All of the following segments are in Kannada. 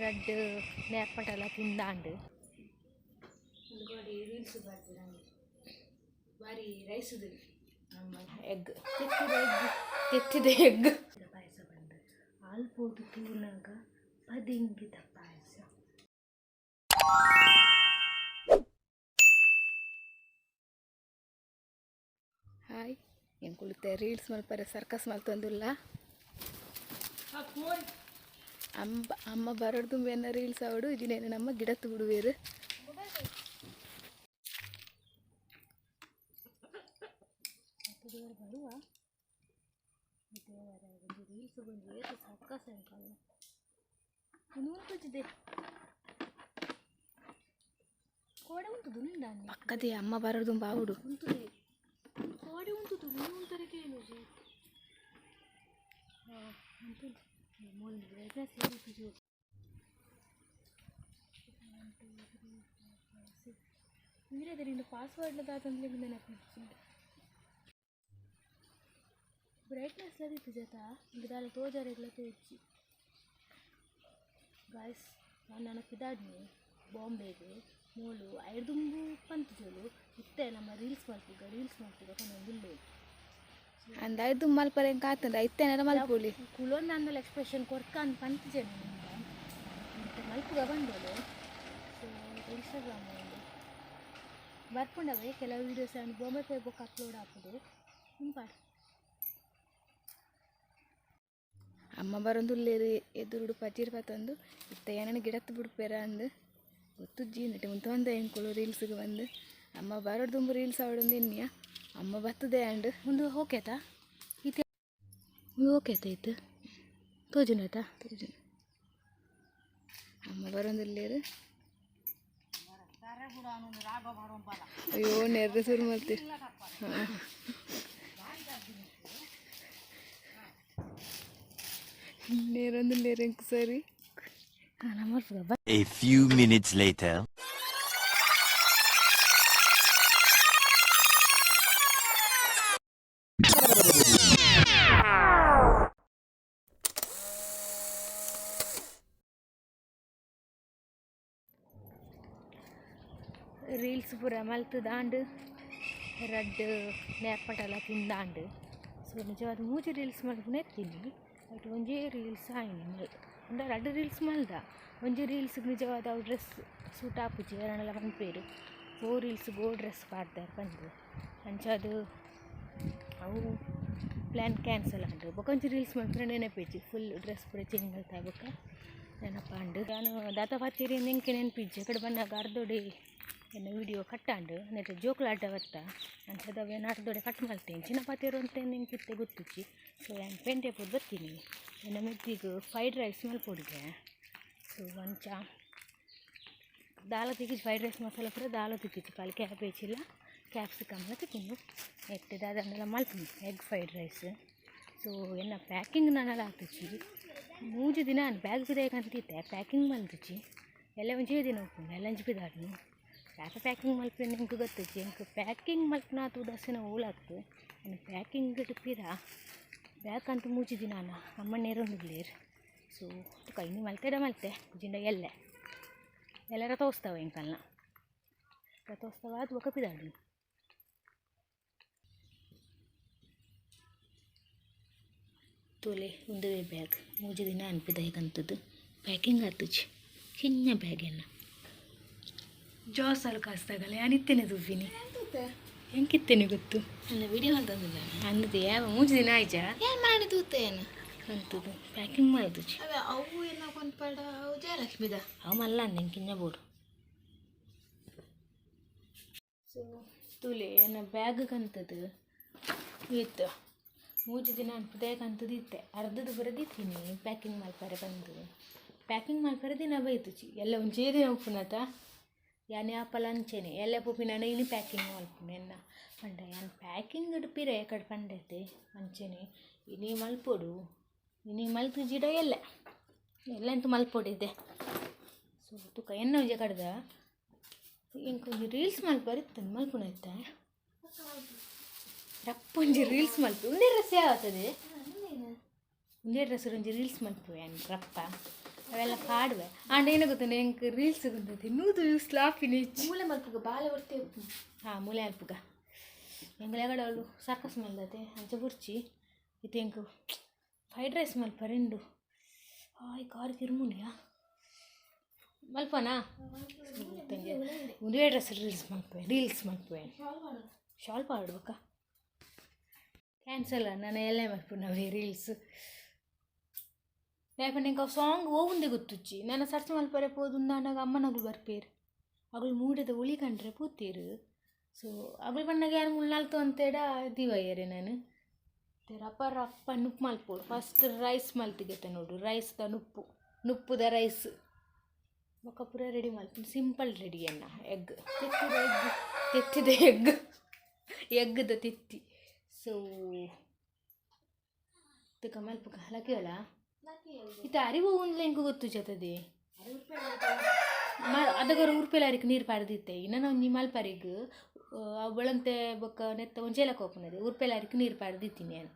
రెడ్ నేర్పంట అలా తిందాండు ಬಾರಿ ರೈಸ್ ಎಗ್ ತೆತ್ತಿದ ಎಗ್ ತೆತ್ತಿದ ಎಗ್ ಪಾಯಸ ಬಂದು ಅಲ್ಪೋದು ತೂನಾಗ ಪದಿಂಗಿದ ಪಾಯಸ. ಹಾಯ್. ಹೆಂಗೆ ಕುಳಿತೆ? ರೀಲ್ಸ್ ಮಲ್ಪರೆ ಸರ್ಕಸ್ ಮಲ್ತಂದಿಲ್ಲ? ಅಮ್ಮ ಅಮ್ಮ ಬರೋಡು ತುಂಬ ಏನ ರೀಲ್ಸ್ ಅವಡು ಇದಿನೇನು ನಮ್ಮ ಗಿಡ ಬಿಡುವೇರು ಬರುವ ರೀಲ್ಸ್ ಬಂದು ಏತು ಸರ್ಕಸ್ ಅನ್ಕಲ್ಲ ಉಂಟುಜಿದೆ ಕೋಡೆ ಉಂಟು ದುಂಡಾನೆ ಪಕ್ಕದೇ ಅಮ್ಮ ಬರೋದು ಬಾವುಡು ಉಂಟುದೆ ಕೋಡೆ ಉಂಟು ಉಂಟರೆ ಕೇಳುಜಿ ಉಂಟು ಇಂದ್ರೆ ಅದರಿಂದ ಪಾಸ್ವರ್ಡ್ ದಾತಂದ್ರೆ ನೆನಪಿತ್ತು ಬ್ರೈಟ್ನೆಸ್ ಲದಿತ್ತು ಜತ ಗಿಡಾಲ ತೋಜಾರೆಗ್ಲ ತೋಜಿ. ಗಾಯ್ಸ್ ನಾನು ನೆನಪಿದಾಡ್ನಿ ಬಾಂಬೆಗೆ ಮೋಲು ಐದುಂಬು ಪಂತು ಜೋಲು ಇತ್ತೆ. ನಮ್ಮ ರೀಲ್ಸ್ ಮಾಡ್ತೀಗ ರೀಲ್ಸ್ ಮಾಡ್ತೀಗ ಒಂದಿಲ್ಲ ಅಂದಾಯ್ತು ಮಲ್ಪರೆ ಕಾತಂದ ಐತೇನಾರ ಮಲ್ಪುಳಿ ಕುಲೊಂದು ಅಂದಲ್ಲ ಎಕ್ಸ್ಪ್ರೆಷನ್ ಕೊರ್ಕನ್ ಅಂತ ಪಂತು ಜನ ಮತ್ತೆ ಮಲ್ಪುಗ ಬಂದಳು ಇನ್ಸ್ಟಾಗ್ರಾಮ್ ಬರ್ಕೊಂಡವೆ ಕೆಲವು ವೀಡಿಯೋಸ್ ಅನ್ನು ಬೊಂಬೆ ಫೇಸ್ಬುಕ್ ಅಪ್ಲೋಡ್ ಹಾಕೋದು. ಹಿಂಪಾಡು ಅಮ್ಮ ಬರೊಂದುಲ್ಲೇರು ಎದುರುಡು ಪಚೀರ್ ಪತ್ತೊಂದು ಇತ್ತ ಏನೇನು ಗಿಡತ್ತು ಬಿಡ್ಪೇರ ಅಂದು ಗೊತ್ತು ಜೀನಟೆ ಮುಂತ ಒಂದ ರೀಲ್ಸ್ ರೀಲ್ಸ್ಗೆ ಬಂದು. ಅಮ್ಮ ಬರೋದು ತುಂಬ ರೀಲ್ಸ್ ಅವಳೊಂದು ಎನ್ನಿಯ ಅಮ್ಮ ಬರ್ತದೆ ಅಂಡ್ ಒಂದು ಹೋಕೇತಾ ಇತ್ತೆ ಒಂದು ಆಯ್ತಾ ಇತ್ತು ತೋಜುನಟ ತೋಜುನ. ಅಮ್ಮ ಬರೋಂದಿಲ್ಲೇರು ಅಯ್ಯೋ ನೆರ್ಗ ಶುರು ಮಾಡ್ತೀರಿ ಹಾಂ ನೇರೊಂದು ನೇರಂಕ್ ಸರಿ? ನಮ್ಮ ಎ ಫ್ಯೂ ಮಿನಿಟ್ಸ್ later. ಮಲ್ತದಾಂಡು, ರಡ್ಡ್ ನೇರ್ಪಟಲ ತಿಂದಾಂಡ್. ಸೊ, ನಿಜವಾದ ಮೂಜಿ ರೀಲ್ಸ್ ಮಲ್ಪುನ ಎತ್ತೀನಿ ಬಟ್ ಒಂಜೇ ರೀಲ್ಸ್ ಆಯ್ನಿ ಅಂಡ ರಡ್ಡ್ ರೀಲ್ಸ್ ಮಲ್ದ. ಒಂಜಿ ರೀಲ್ಸ್ಗೆ ನಿಜವಾದ ಅವು ಡ್ರೆಸ್ ಸೂಟ್ ಆಪುಜಿ ಎರಡೆಲ್ಲ ಪನ್ಪೇರು ಓ ರೀಲ್ಸ್ ಗೋ ಡ್ರೆಸ್ ಪಾಡ್ದಾರ ಬಂದು ಅಂಚದು ಅವು ಪ್ಲ್ಯಾನ್ ಕ್ಯಾನ್ಸಲ್ ಆಂಡು. ಬೊಕೊಂಜಿ ರೀಲ್ಸ್ ಮಾಡ್ತಾರೆ ನೆನಪಿಜ್ಜಿ ಫುಲ್ ಡ್ರೆಸ್ ಪೂರ ಚೇಂಜ್ ಮಾಡ್ತಾ ಬೊಕ್ಕ ನೆನಪಾಂಡು. ನಾನು ದಾತ ಪಾತೀರಿ ನೆಂಕೆ ನೆನಪಿಜ್ಜಿ ಕಡೆ ಬಂದಾಗ ಅರ್ಧೊಡೆ ಎನ್ನ ವಿಡಿಯೋ ಕಟ್ಟಾಂಡು ನೆಟ್ ಜೋಕ್ಲಾಟ ಬತ್ತ ಅಂಥದವೆ ನಾಡ್ದೊಡೆ ಕಟ್ ಮಾಡ್ತೇನೆ. ಚಿನ್ನ ಪಾತೀರು ಅಂತ ನೆನಪಿತ್ತೆ ಗೊತ್ತಿಚ್ಚಿ ಸೊ ನಾನು ಪೆಂಟೆ ಪುಡ್ ಬರ್ತೀನಿ. ನನ್ನ ಮೆತ್ತಿಗೆ ಫ್ರೈಡ್ ರೈಸ್ ಮಲ್ಪೊಡಿಗೆ ಸೊ ಒಂಚ ದಾಲ ತಿಕ್ಕಿ ಫ್ರೈಡ್ ರೈಸ್ ಮಸಾಲ ಪೂರ ದಾಲ ತಿಕ್ಕಿಚ್ಚಿ ಕಾಲು ಕ್ಯಾಬೇಜ್ ಇಲ್ಲ. ಕ್ಯಾಪ್ಸಿಕಮ್ನ ತಿಕ್ಕಿನ್ನು ಎಟ್ಟೆ ಅದನ್ನೆಲ್ಲ ಮಲ್ಪುನಿ ಎಗ್ ಫ್ರೈಡ್ ರೈಸ್ ಸೊ ಎನ್ನ ಪ್ಯಾಕಿಂಗ್ ನಾನೆಲ್ಲ ಹಾಕ್ತಿಚ್ಚಿ ಮೂಜು ದಿನ ಬ್ಯಾಗ್ ಬಿದಾಯಕಂತಿತ್ತೆ ಪ್ಯಾಕಿಂಗ್ ಮಲ್ತಿಚ್ಚಿ ಎಲ್ಲ ಒಂಜೇ ದಿನ ಹೋಗ್ತೀನಿ ಎಲ್ಲ ಅಂಜಿ ಬಿದಾಡ್ನು ಯಾಕೆ ಪ್ಯಾಕಿಂಗ್ ಮಲ್ಪಿ ನಿಮ್ಗೆ ಗೊತ್ತಿಚ್ಚಿ ಎಂಕ್ ಪ್ಯಾಕಿಂಗ್ ಮಲ್ಪನ ತೂದಸಿನ ಓಲಾಗ್ತು ನಾನು ಪ್ಯಾಕಿಂಗ್ ಪಿರ ಬ್ಯಾಗ್ ಅಂತೂ ಮೂಜಿ ದಿನ ಅಮ್ಮ ಸೋ ಸೊ ಕೈನಿ ಮಲ್ತೆಡ ಮಲ್ತೆ ಜಿಂಡ ಎಲ್ಲೆ. ಎಲ್ಲರ ರಥೋತ್ಸವ ಎಂಕಲ್ನ ರಥೋತ್ಸವ ಅದು ಒಕ್ಕ ಪಿದಾಡು ತೋಲೆ ಒಂದುವೇ ಬ್ಯಾಗ್ ಮೂಜಿ ದಿನ ಅನ್ಪಿದಾಯ್ಕಂತದ್ದು ಪ್ಯಾಕಿಂಗ್ ಆತುಚಿ ಚಿನ್ನ ಬ್ಯಾಗೇನ ಜಾಸಲ್ಲಿ ಕಾಸ್ತಾಗಲ್ಲ ಯಾನಿತ್ತೇನೆ ದುಬ್ಬಿನಿ ಹೆಂಗಿತ್ತೇನೆ ಗೊತ್ತು? ನನ್ನ ವಿಡಿಯೋ ಅಂತಂದಿಲ್ಲ ಅಂದದ್ದು ಯಾವ ಮೂಜಿ ದಿನ ಆಯ್ತಾ? ಏನು ಮಾಡಿ ತೂತೇನು ಅಂತದ್ದು ಪ್ಯಾಕಿಂಗ್ ಮಾಡೋದು ಅವು ಅವು ಎಲ್ಲ ಕೊಂಡ್ಪಡ ಅವು ಜಯಲಕ್ಷ್ಮಿದ. ಅವು ಮಲ್ಲ ಅಂದ ಹೆಂಗೆ ಬೋಡು ಸೊ ತುಲೆ ನನ್ನ ಬ್ಯಾಗ್ ಕಂತದ್ದು. ಇತ್ತು. ಮೂಜು ದಿನ ಅನ್ಪದೇ ಕಂತದ್ದು ಇತ್ತೆ. ಅರ್ಧದ ಬರದಿತ್ತೀನಿ ಪ್ಯಾಕಿಂಗ್ ಮಾಡ್ತಾರೆ ಬಂದು. ಪ್ಯಾಕಿಂಗ್ ಮಲ್ಪರೆ ದಿನ ಬೈತುಚಿ ಎಲ್ಲ ಒಂಚೇರಿ ಉಪ್ಪುನತ ಯಾನೆ ಆಪಲ್ ಅಂಚೆನೆ ಎಲ್ಲ ಪುಪ್ಪಿನ ಇನಿ ಪ್ಯಾಕಿಂಗ್ ಮಲ್ಪುನೆ ಎನ್ನ ಪಂಡ ಯಾನ್ ಪ್ಯಾಕಿಂಗ್ ಇಡ್ಪಿರೆ ಕಡೆ ಪಂಡೈತೆ ಅಂಚೆನೆ ಇನಿ ಮಲ್ಪೊಡು ಇನಿ ಮಲ್ತು ಜಿಡ ಎಲ್ಲ ಎಲ್ಲ ಎಂತ ಸೊ ತುಕ ಎನ್ನ ಒಂಜೆ ಕಡ್ದ ಇಂಕೊಂಜಿ ರೀಲ್ಸ್ ಮಲ್ಪರಿತ್ತು ಮಲ್ಪುನ ಇತ್ತ ರಪ್ಪೊಂಜಿ ರೀಲ್ಸ್ ಮಲ್ಪು ಒಂದೇ ರಸ ಯಾವತ್ತದೆ ಒಂದೇ ಒಂಜಿ ರೀಲ್ಸ್ ಮಲ್ಪು ಅನ್ ರಪ್ಪ ಅವೆಲ್ಲ ಪಾಡುವೆ ಆಂಡ್ ಏನು ಗೊತ್ತ ರೀಲ್ಸ್ ಗೊತ್ತೈತಿ ನೂದು ಯೂಸ್ ಲಾಫಿನ ಮೂಲೆ ಮಲ್ಪುಗ ಬಾಲೆ ಹೊರ್ತೆ ಹಾಂ ಮೂಲೆ ಅಲ್ಪುಗ ಎಂಗ್ಲೆಗಡ ಅವಳು ಸರ್ಕಸ್ ಮಲ್ದತೆ ಅಂಚ ಬುರ್ಚಿ ಇದು ಎಂಕು ಫ್ರೈಡ್ ರೈಸ್ ಮಲ್ಪ ರೆಂಡು. ಹಾಯ್ ಕಾರ್ ಕಿರ್ಮುನಿಯಾ ಮಲ್ಪನಾ? ತಂಗೆ. ಒಂದೇ ಡ್ರೆಸ್ ರೀಲ್ಸ್ ಮಲ್ಪೆ ರೀಲ್ಸ್ ಮಲ್ಪೆ ಶಾಲ್ ಪಾಡ್ಬೇಕಾ? ಕ್ಯಾನ್ಸಲ್ ನಾನು ಎಲ್ಲೇ ಮಲ್ಪು ನಾವೇ ರೀಲ್ಸ್ ಲೇಪ ನೆಂಕ ಸಾಂಗ್ ಓವುಂದೆ ಗೊತ್ತುಚ್ಚಿ ನನ್ನ ಸರ್ಚ್ ಮಲ್ಪರೆ ಪೋದು ಉಂದಾಂಡಾಗ ಅಮ್ಮನಗಳು ಬರ್ಪೇರು ಅಗಳು ಮೂಡದ ಉಳಿ ಕಂಡ್ರೆ ಪೂತೀರು ಸೊ ಅಗಳು ಬಣ್ಣಾಗ ಯಾರು ಮುಳ್ಳಾಲ್ತು ಅಂತೇಡ ದಿವಯ್ಯರೆ ನಾನು ಅಪ್ಪ ರಪ್ಪ ನುಪ್ಪು ಮಲ್ಪೋಡು ಫಸ್ಟ್ ರೈಸ್ ಮಲ್ತಿಗೆತ್ತ ನೋಡು ರೈಸ್ ರೈಸ್ದ ನುಪ್ಪು ನುಪ್ಪುದ ರೈಸ್ ಬೊಕ್ಕ ಪೂರ ರೆಡಿ ಮಲ್ತು ಸಿಂಪಲ್ ರೆಡಿ ಅಣ್ಣ ಎಗ್ ತಿತ್ತಿದ ಎಗ್ ತೆತ್ತಿದ ಎಗ್ ಎಗ್ ಎಗ್ಗದ ತೆತ್ತಿ ಸೊ ತಕ್ಕ ಮಲ್ಪ ಹಲಕೇಳ ಇದು ಅರಿವು ಒಂದು ಎಂಕು ಗೊತ್ತು ಜತದೆ ಅದಗರ ಉರ್ಪೆಲಾರಿಕ್ ನೀರು ಪಾಡ್ದಿತ್ತೆ? ಇನ್ನ ನಾವು ನಿಮ್ಮ ಮಲ್ಪರಿಗ್ ಅವಳಂತೆ ಬೊಕ್ಕ ನೆತ್ತ ಒಂಚೇಲಕ್ಕೆ ಓಪನದೆ ಉರ್ಪೆಲಾರಿಕ್ ನೀರು ಪಾಡ್ದಿತ್ತೀನಿ ನಾನು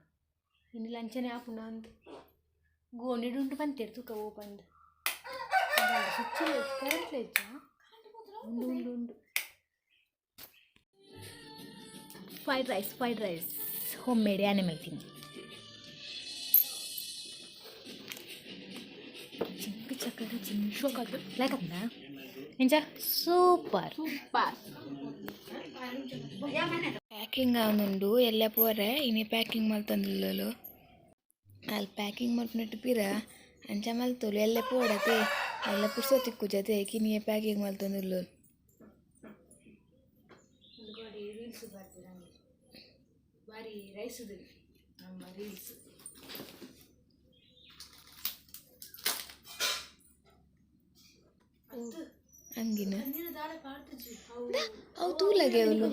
ಇನ್ನು ಲಂಚನೆ ಆಪುನ ಅಂತ. ಗೋಣಿಡುಂಟು ಬಂತೇರು ತೂಕ ಓಪಂದು ಸ್ವಿಚ್ ಕರೆಂಟ್ ಇಚ್ಚ ಉಂಡು ಉಂಡು ಉಂಡು. Fried rice fried rice homemade animal ತಿಂಡಿ ಸಕ್ಕರೆ ಶೋಕಾಗ್ದು ಲೈಕ್ ಆಗ್ತದಾ ನಿಜ ಸೂಪರ್. ಸೂಪರ್ ಪ್ಯಾಕಿಂಗ್ ಅವನುಂಡು ಎಲ್ಲ ಪೋರೆ? ಇನ್ನೇ ಪ್ಯಾಕಿಂಗ್ ಮಾಡ್ತಂದಿಲ್ಲಲು ಅಲ್ಲಿ ಪ್ಯಾಕಿಂಗ್ ಮಾಡ್ಕೊಂಡು ಪಿರ ಅಂಚ ಮಲ್ತೋಲು ಎಲ್ಲ ಪೋಡತೆ? ಎಲ್ಲ ಪುರ್ಸೋತಿಕ್ಕು ಜೊತೆ ಕಿನಿಯ ಪ್ಯಾಕಿಂಗ್ ಮಾಡ್ತಂದಿಲ್ಲಲು ಭಾರಿ ರೈಸ್ ನಮ್ಮ ರೀಲ್ಸ್ ಹಂಗಿನ? ಅವು ತೂಲಗೆ ಅವಳು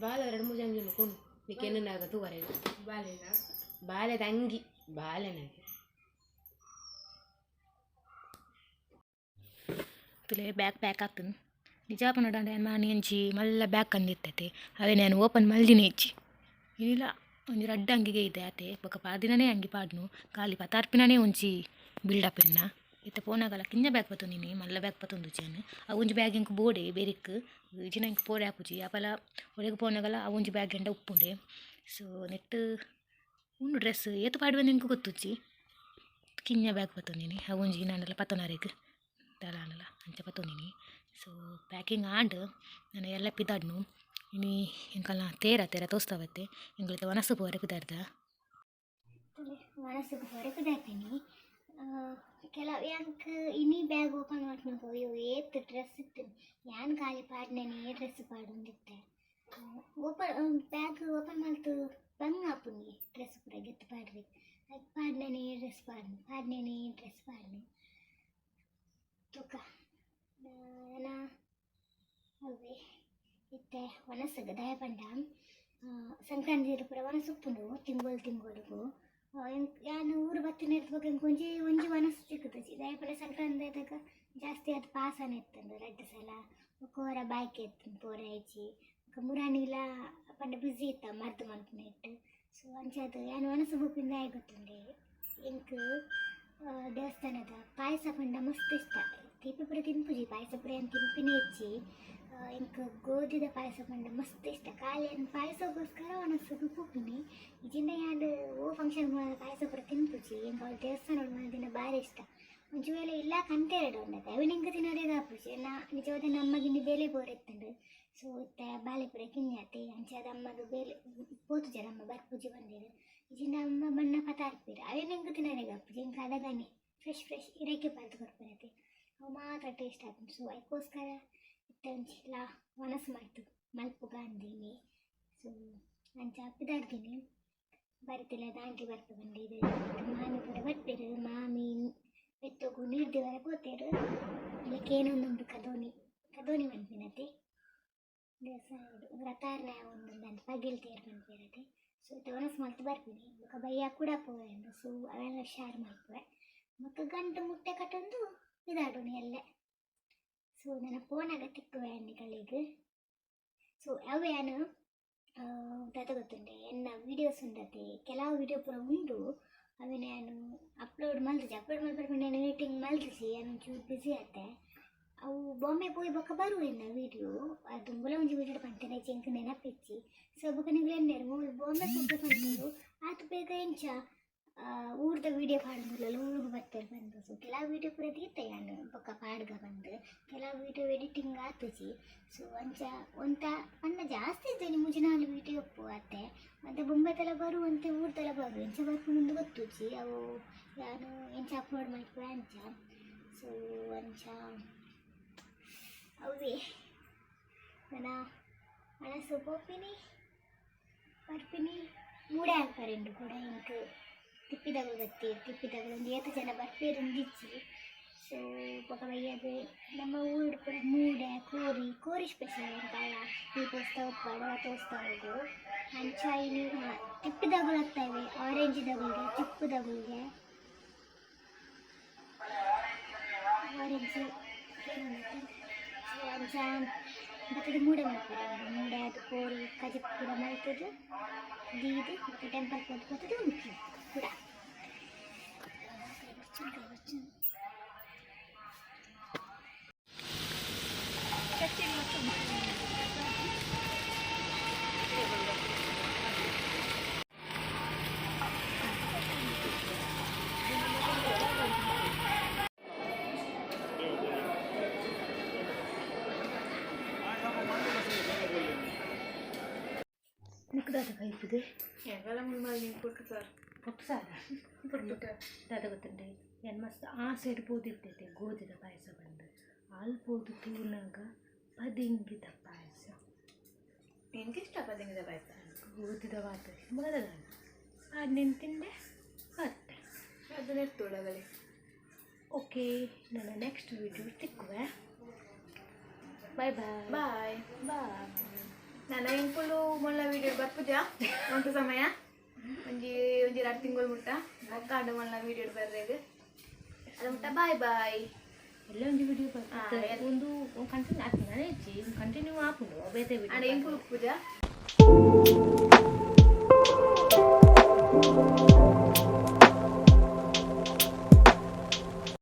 ಬಾಲ ಎರಡು ಮೂರು ಜನ ಕೊಂಡು ನಿಕ್ಕೆನ್ನಾಗ ತೂವರೆ. ಬಾಲೆನ? ಬಾಲೆದ ಅಂಗಿ ಬಾಲೆನಾಗೆ. ತುಲೆ ಬ್ಯಾಗ್ ಪ್ಯಾಕ್ ಆಗ್ತದೆ ನಿಜ ಪನ್ನಡ ಮಾನಿ ಹಂಚಿ ಮಲ್ಲ ಬ್ಯಾಗ್ ಕಂದಿರ್ತೈತೆ ಅವೇ ನಾನು ಓಪನ್ ಮಲ್ದಿನೇ ಇಚ್ಚಿ ಇಲ್ಲ ಒಂಜಿ ರಡ್ಡ ಅಂಗಿಗೆ ಇದೆ ಆತೆ. ಬೊಕ ಪಾದಿನನೇ ಅಂಗಿ ಪಾಡ್ನು. ಖಾಲಿ ಪತಾರ್ಪಿನನೇ ಒಂಚಿ ಎನ್ನ ಇತ್ತ ಪೋನಾಗಲ ಕಿಂಜ ಬ್ಯಾಗ್ ಪತ್ತೊಂದಿನಿ ಮಲ್ಲ ಬ್ಯಾಗ್ ಪತ್ತೊಂದು ಚೇನು ಆ ಒಂಜಿ ಬ್ಯಾಗ್ ಇಂಕ್ ಬೋಡೆ ಬೆರಿಕ್ ಇಜಿನ ಇಂಕ್ ಪೋಡೆ ಹಾಪುಜಿ ಅಪಲ ಒಳಗೆ ಪೋನಾಗಲ ಆ ಒಂಜಿ ಬ್ಯಾಗ್ ಎಂಡ ಉಪ್ಪುಂಡೆ. ಸೊ ನೆಟ್ ಉಂಡು ಡ್ರೆಸ್ ಏತು ಪಾಡುವ ಎಂಕ್ ಗೊತ್ತುಚ್ಚಿ ಕಿಂಜ ಬ್ಯಾಗ್ ಪತ್ತೊಂದಿನಿ ಆ ಒಂಜಿ ನಾನೆಲ್ಲ ಪತ್ತೊನಾರೆಗ್ ದಲಾನಲ್ಲ ಅಂಚ ಪತ್ತೊಂದಿನಿ ಸೊ ಪ್ಯಾಕಿಂಗ್ ಆಂಡ್ ನಾನು ಎಲ್ಲ ಪಿದಾಡ್ನು. ಇನಿ ಎಂಕಲ್ನ ತೇರ ತೇರ ತೋಸ್ತಾವತ್ತೆ. ಎಂಗಳಿಗೆ ವನಸ್ಸು ಪೋರೆ ಪಿದಾಡ್ದ? ವನಸು ಪೋರೆ ದಾಟಿನಿ ಕೆಲವು ಯಾಂಕ್ ಇನಿ ಬ್ಯಾಗ್ ಓಪನ್ ಮಾಡ್ಕೊಂಡು ಅಯ್ಯೋ, ಏತ್ ಡ್ರೆಸ್ ಇತ್ತು. ಯಾನ್ ಖಾಲಿ ಪಾಡ್ನೇನೆ ಡ್ರೆಸ್ ಪಾಡೊಂದಿತ್ತೆ? ಓಪನ್ ಬ್ಯಾಗ್ ಓಪನ್ ಮಾಡ್ತು. ಬಂಗ್ ಆಪುನಿ ಡ್ರೆಸ್ ಪೂರ ಗೆತ್ತು ಪಾಡ್ರಿ. ಅದು ಪಾಡ್ನೇನೆ ಡ್ರೆಸ್ ಪಾಡ್ನು? ಪಾಡ್ನೇನೆ ಡ್ರೆಸ್ ಪಾಡ್ನು? ತುಕ. ನಾ ಅವೇ ಇತ್ತೆ ಒನಸಗ ದಯಪಂಡ ಸಂಕ್ರಾಂತಿ ಪೂರ ಒನಸು ಉಪ್ಪುಂಡು ತಿಂಗಳು ತಿಂಗಳಿಗೂ. ಯಾನು ಊರು ಬತ್ತಿನ ಇರ್ಬೇಕು ಇಂಕ ಒಂಜಿ ಒಂಜಿ ಮನಸ್ಸು ಸಿಕ್ಕುತ್ತೆ ದಯಪಡ ಸಂಕ್ರಾಂತಿ ಆದಾಗ ಜಾಸ್ತಿ ಅದು ಪಾಸನ ಇತ್ತಂದು ರಡ್ಡು ಸಲ ಕೋರ ಬಾಯ್ಕೆ ಎತ್ತಂದು ಪೋರ ಐಚಿ ಮುರಾಣಿಲ ಪಂಡ ಬ್ಯುಸಿ ಇತ್ತ ಮರ್ದು ಮನ್ಪುನ ಇಟ್ಟು ಸೊ ಅಂಚದು ಯಾನು ಮನಸ್ಸು ಬುಪ್ಪಿಂದ ಆಯ್ ಗೊತ್ತುಂಡೆ ಇಂಕ್ ದೇವಸ್ಥಾನದ ಪಾಯಸ ಪಂಡ ಮಸ್ತ್ ಇಷ್ಟ ತೀಪಿ ಪುರ ತಿನ್ಪುಜಿ ಪಾಯಸ ಪುರ ಏನು ತಿನ್ಪಿನೇ ಇಚ್ಚಿ ಇಂಕ ಗೋಧಿದ ಪಾಯಸ ಪಂಡ ಮಸ್ತ್ ಇಷ್ಟ. ಖಾಲಿ ಏನು ಪಾಯಸಕ್ಕೋಸ್ಕರ ಒಣಸು ಪೂಪಿನಿ ಇಜಿಂದ ಯಾರು ಓ ಫಂಕ್ಷನ್ ಪಾಯಸ ಪುರ ತಿನ್ಪುಜಿ ಇಂಕ ಅವ್ಳು ದೇವಸ್ಥಾನ ದಿನ ಭಾರಿ ಇಷ್ಟ. ವೇಳೆ ಇಲ್ಲ ಕಂತೆರಡು ಉಂಡತೆ ಅವು ನಿಂಗೆ ತಿನ್ನೋದೇ ದಾಪುಚಿ ನಾ ನಿಜವಾದ ನಮ್ಮಗಿಂದ ಬೇಲೆ ಬೋರೆತ್ತಂಡು ಸೊ ಇತ್ತ ಬಾಲೆಪುರ ಕಿನ್ಯಾತಿ. ಅಂಚಾದ ಅಮ್ಮದು ಬೇಲೆ ಪೋತು ಜನ ಅಮ್ಮ ಪೂಜೆ ಬಂದಿರು ಇಜಿಂದ ಅಮ್ಮ ಬಣ್ಣ ಪತಾರ್ಪಿರು ಅವೇ ನಿಂಗೆ ತಿನ್ನೋದೇ ಕಾಪುಜಿ ಹಿಂಗೆ ಫ್ರೆಶ್ ಫ್ರೆಶ್ ಇರಕ್ಕೆ ಪಾರ್ದು ಕೊಡ್ಬಿರತ್ತೆ ಅವು ಮಾತ್ರ ಟೇಸ್ಟ್ ಆಗ್ತದೆ. ಸೊ ಅದಕ್ಕೋಸ್ಕರ ಒಂಚಿಲ್ಲ ಮನಸ್ಸು ಮಾಡ್ತು. ಮಲ್ಪುಗ ಅಂದೀನಿ ಸೊ ಅಂಚ ಪಿದಾಡ್ತೀನಿ ಬರ್ತಿಲ್ಲ ದಾಂಡಿ ಬಂದೆ. ಬಂದಿದೆ ಮಾಮಿ ಕೂಡ ಬರ್ಪೇರು ಮಾಮಿ ಎತ್ತೋಗು ನೀರ್ದಿವರ ಪೋತೇರು ಇದಕ್ಕೆ ಏನೊಂದೊಂದು ಕದೋನಿ ಕದೋನಿ ದೇವಸ್ಥಾನ ವ್ರತಾರ್ನ ಒಂದು ನನ್ನ ಪಗಿಲ್ತೇರು ಮನ್ಪಿರತ್ತೆ ಸೊ ಟೋನಸ್ ಮಲ್ತು ಬರ್ತೀನಿ. ಬೊಕ ಬಯ್ಯ ಕೂಡ ಪೋಯಂಡು ಸೊ ಅವೆಲ್ಲ ಶಾರ್ ಮಲ್ಪುವೆ ಬೊಕ ಗಂಟು ಮುಟ್ಟೆ ಕಟ್ಟೊಂದು ಇದಾಡೋಣ ಎಲ್ಲೆ ಸೊ ನನ್ನ ಫೋನಾಗ ತಿಕ್ಕುವೆ ಹಣ್ಣಿಗಳಿಗೆ ಸೊ ಅವೇನು ದಾದ ಗೊತ್ತುಂಡೆ ಎನ್ನ ವೀಡಿಯೋಸ್ ಉಂಡತೆ ಕೆಲವು ವೀಡಿಯೋ ಪೂರ ಉಂಡು. ಅవి ನಾನು ಅಪ್ಲೋಡ್ ಮಲ್ತಿದ್ದೆ ಅಪ್ಲೋಡ್ ಮಾಡ್ಬಿಟ್ಟು ನಾನು ಎಡಿಟಿಂಗ್ ಮಲ್ತಿಸಿ ನಾನು ಚೂರು ಬಿಸಿ ಆತೆ. ಅವು ಬಾಂಬೆ ಪೋಯಿ ಬೊಕ್ಕ ಬರುವೆನ್ನ ವೀಡಿಯೋ ಅದು ಮುಲ ಮುಂಜಿ ವೀಡಿಯೋ ಪಂತನೆ ಚೆಂಕ್ ನೆನಪಿಚ್ಚಿ. ಸೊ ಬೊಕ್ಕ ನೀವು ಎಣ್ಣೆರು ಮೂವಿ ಬಾಂಬೆ ಪೋಗಿ ಪಂತರು. ಆತು ಬೇಗ ಎಂಚ? ಊರ್ದ ವೀಡಿಯೋ ಪಾಡುದಿಲ್ಲ ಊರಿಗೆ ಬರ್ತಾರೆ ಬಂದು. ಕೆಲವು ವೀಡಿಯೋ ಪೂರ ತೀರ್ತೆ ನಾನು ಬೊಕ್ಕ ಪಾಡ್ಗ ಬಂದು. ಕೆಲವು ವೀಡಿಯೋ ಎಡಿಟಿಂಗ್ ಆತುಜಿ ಸೊ ಒಂಚ, ಒಂತ ಅನ್ನ ಜಾಸ್ತಿ ಇದ್ದೇನೆ ಮುಂಚೆ ನಾಲ್ಕು ವೀಡಿಯೋ ಒಪ್ಪು ಅತ್ತೆ ಮತ್ತು ಬೊಂಬೆ ಬರು ಅಂತ ಊರ್ದೆಲ್ಲ ಬರು. ಎಂಚ ಬರ್ಕೊಂಡು ಗೊತ್ತುಜಿ ಅವು ನಾನು ಎಂಚ ಅಪ್ಲೋಡ್ ಮಾಡ್ಕೊ ಅಂಚ ಸೊ ಅಂಚ ಅವೇ ನನ್ನ ಮನಸ್ಸು ಸೊಪ್ಪಿನಿ ಬರ್ಪಿನಿ. ಮೂಡೆ ಹಾಕ್ತಾರೆ ಕೂಡ ಇಂಕ್ ತಿಪ್ಪಿದಾಗ ಬತ್ತಿ ತಿಪ್ಪಿದಾಗ ಒಂದು ಏತು ಜನ ಬರ್ಪೇರು ಒಂದಿಚ್ಚಿ ಸೊ ಪಕ್ಕ ಬೈಯದು ನಮ್ಮ ಊರು ಕೂಡ ಮೂಡೆ ಕೋರಿ ಕೋರಿ ಸ್ಪೆಷಲ್ ಅಂತಲ್ಲ ಈ ತೋಸ್ತಾ ಒಪ್ಪಾಡು ಆ ತೋಸ್ತಾ ಹೋಗು ಅಂಚ ಇಲ್ಲಿ ತಿಪ್ಪಿದಗಳು ಆಗ್ತವೆ ಆರೆಂಜ್ ದಗುಲ್ಗೆ ತಿಪ್ಪು ದಗುಲ್ಗೆ ಆರೆಂಜ್ ಅಂಚ ಬತ್ತದ ಮೂಡೆ ಮಾಡ್ತಾರೆ ಮೂಡೆ ಅದು ಕೋರಿ ಕಜಪ್ ಕೂಡ ಮಲ್ತದ್ದು ದೀದು ಮತ್ತು ಟೆಂಪಲ್ ಹೋದ್ ಬರ್ತದೆ ಉಂಟು ಕೂಡ ನಿಕ್ಕದಾದ ಕೈಪಿದೆ ಎಲ್ಲ ಮುಂದೆ ಕೊಟ್ಟು ಸರ್ ಪುಟ್ಟು ಸಾರ ದಾದ ಗೊತ್ತುಂಡೆ ಏನು ಮಸ್ತ್ ಆ ಸೈಡ್ ಪೋದಿರ್ತೈತೆ ಗೋಧಿದ ಪಾಯಸ ಬಂದು. ಅಲ್ಲಿ ಪೋದು ತೂನಾಗ ಪದಿಂಗಿದ ಪಾಯಸ. ನಿನ್ಗೆ ಇಷ್ಟ ಪದಿಂಗಿದ ಪಾಯಸ? ಗೋಧಿದ ವಾತ ಬರಲ್ಲ ಅದು ನಿನ್ ತಿಂದೆ? ಮತ್ತೆ ಅದನ್ನ ಎತ್ತೋಳಗಲಿ ಓಕೆ ನನ್ನ ನೆಕ್ಸ್ಟ್ ವಿಡಿಯೋ ಸಿಕ್ಕುವೆ. Bye bye. ಬಾಯ್. ಬಾಯ್ ನನ್ನ ಇಂಕುಲು ಮೊಳ್ಳ ವಿಡಿಯೋ ಬರ್ಪುಜಾ ಒಂದು ಸಮಯ. ಒಂಜಿ ಒಂಜಿ ಎರಡು ತಿಂಗಳು ಮುಟ್ಟ. ಅಕ್ಕಾಂಡು ಮಲ್ಲ ವಿಡಿಯೋ ಬರ್ರೇಗ ಅದು ಮುಟ್ಟ ಬಾಯ್ ಬಾಯ್ ಎಲ್ಲ ಒಂದು ವಿಡಿಯೋ ಬರ್ತದೆ ಒಂದು ಕಂಟಿನ್ಯೂ ಆಗ್ತದೆ ನಾನೇ ಕಂಟಿನ್ಯೂ ಆಪುಂಡು ಬೇತೆ ವಿಡಿಯೋ ಪೂಜಾ.